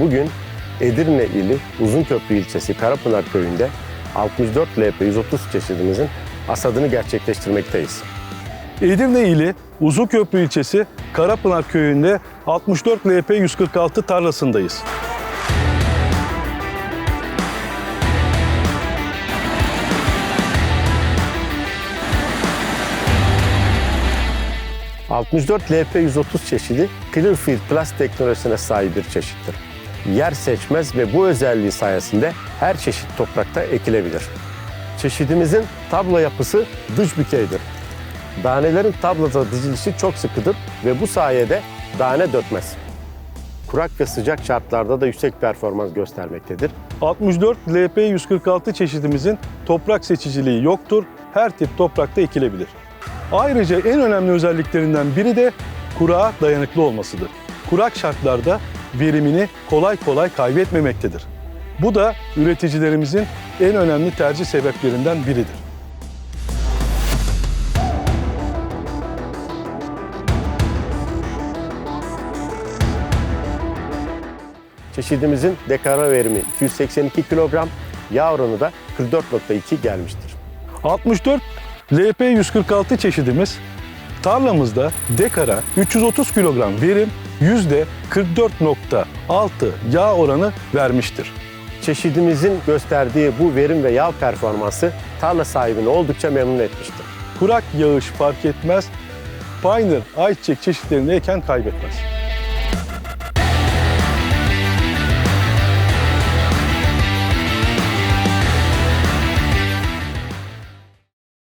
bugün Edirne ili Uzunköprü ilçesi Karapınar köyünde 64 LP 130 çeşidimizin hasadını gerçekleştirmekteyiz. Edirne ili Uzunköprü ilçesi Karapınar köyünde 64 LP 146 tarlasındayız. Cık. 64 LP 130 çeşidi Clearfield Plus teknolojisine sahip bir çeşittir. Yer seçmez ve bu özelliği sayesinde her çeşit toprakta ekilebilir. Çeşidimizin tablo yapısı dış bükeydir. Danelerin tabloda dizilişi çok sıkıdır ve bu sayede tane dökmez. Kurak ve sıcak şartlarda da yüksek performans göstermektedir. 64 LP 146 çeşidimizin toprak seçiciliği yoktur. Her tip toprakta ekilebilir. Ayrıca en önemli özelliklerinden biri de kurağa dayanıklı olmasıdır. Kurak şartlarda verimini kolay kolay kaybetmemektedir. Bu da üreticilerimizin en önemli tercih sebeplerinden biridir. Çeşidimizin dekara verimi 282 kilogram, yağ oranı da 44.2 gelmiştir. 64 LP 146 çeşidimiz tarlamızda dekara 330 kilogram verim yüzde 44.6 yağ oranı vermiştir. Çeşidimizin gösterdiği bu verim ve yağ performansı tarla sahibini oldukça memnun etmiştir. Kurak yağış fark etmez, Pioneer ayçiçek çeşitlerini eken kaybetmez.